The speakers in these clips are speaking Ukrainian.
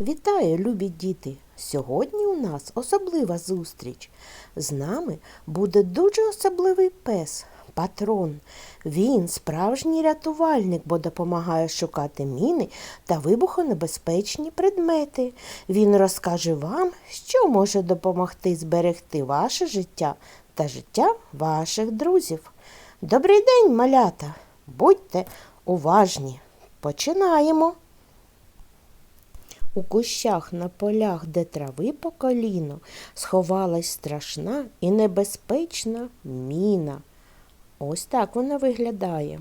Вітаю, любі діти! Сьогодні у нас особлива зустріч. З нами буде дуже особливий пес, патрон. Він справжній рятувальник, бо допомагає шукати міни та вибухонебезпечні предмети. Він розкаже вам, що може допомогти зберегти ваше життя та життя ваших друзів. Добрий день, малята! Будьте уважні! Починаємо! У кущах на полях, де трави по коліно, сховалась страшна і небезпечна міна. Ось так вона виглядає.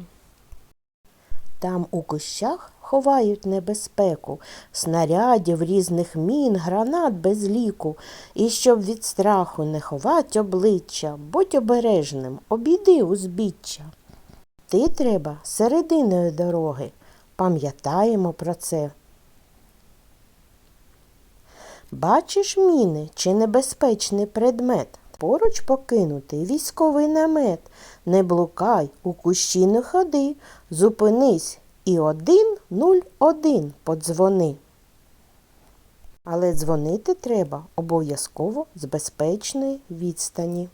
Там у кущах ховають небезпеку, снарядів, різних мін, гранат без ліку. І щоб від страху не ховать обличчя, будь обережним, обійди узбіччя. Ти треба серединою дороги. Пам'ятаємо про це. Бачиш міни чи небезпечний предмет? Поруч покинутий військовий намет. Не блукай, у кущі не ходи, зупинись і один нуль один подзвони. Але дзвонити треба обов'язково з безпечної відстані.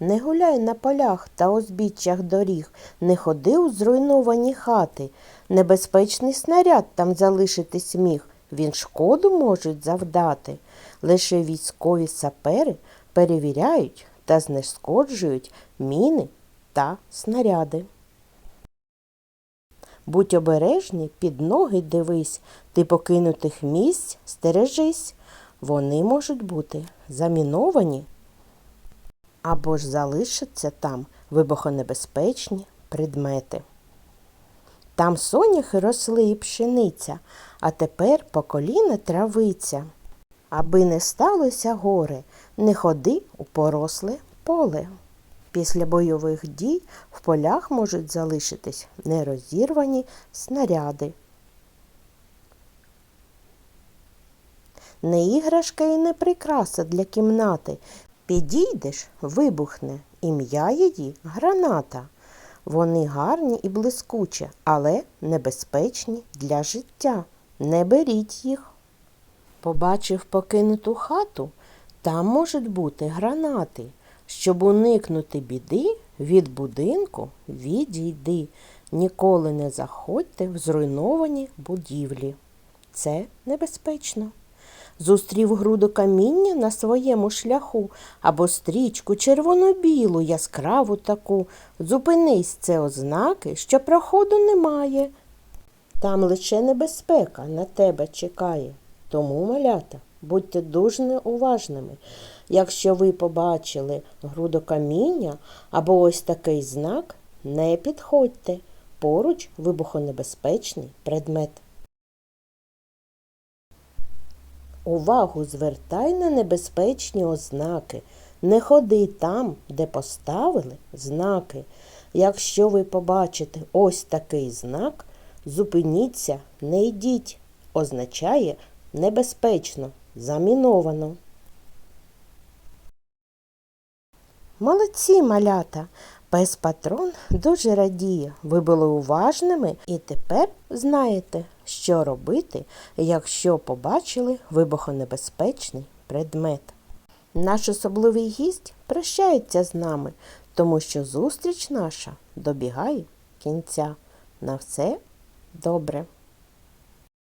Не гуляй на полях та узбіччях доріг, не ходи у зруйновані хати. Небезпечний снаряд там залишитись міг, він шкоду можуть завдати. Лише військові сапери перевіряють та знешкоджують міни та снаряди. Будь обережний, під ноги дивись, ти покинутих місць стережись. Вони можуть бути заміновані або ж залишаться там вибухонебезпечні предмети. Там соняхи росли і пшениця, а тепер по коліна травиця. Аби не сталося горе, не ходи у поросле поле. Після бойових дій в полях можуть залишитись нерозірвані снаряди. Не іграшка і не прикраса для кімнати. Підійдеш, вибухне ім'я її граната. Вони гарні і блискучі, але небезпечні для життя. Не беріть їх. Побачив покинуту хату, там можуть бути гранати. Щоб уникнути біди, від будинку відійди. Ніколи не заходьте в зруйновані будівлі. Це небезпечно. Зустрів груду каміння на своєму шляху або стрічку червоно-білу, яскраву таку. Зупинись це ознаки, що проходу немає. Там лише небезпека на тебе чекає. Тому, малята, будьте дуже уважними. Якщо ви побачили груду каміння або ось такий знак, не підходьте. Поруч вибухонебезпечний предмет. Увагу звертай на небезпечні ознаки. Не ходи там, де поставили знаки. Якщо ви побачите ось такий знак, зупиніться, не йдіть. Означає небезпечно, заміновано. Молодці малята! Пес патрон дуже радіє. Ви були уважними і тепер знаєте, що робити, якщо побачили вибухонебезпечний предмет. Наш особливий гість прощається з нами, тому що зустріч наша добігає кінця. На все добре!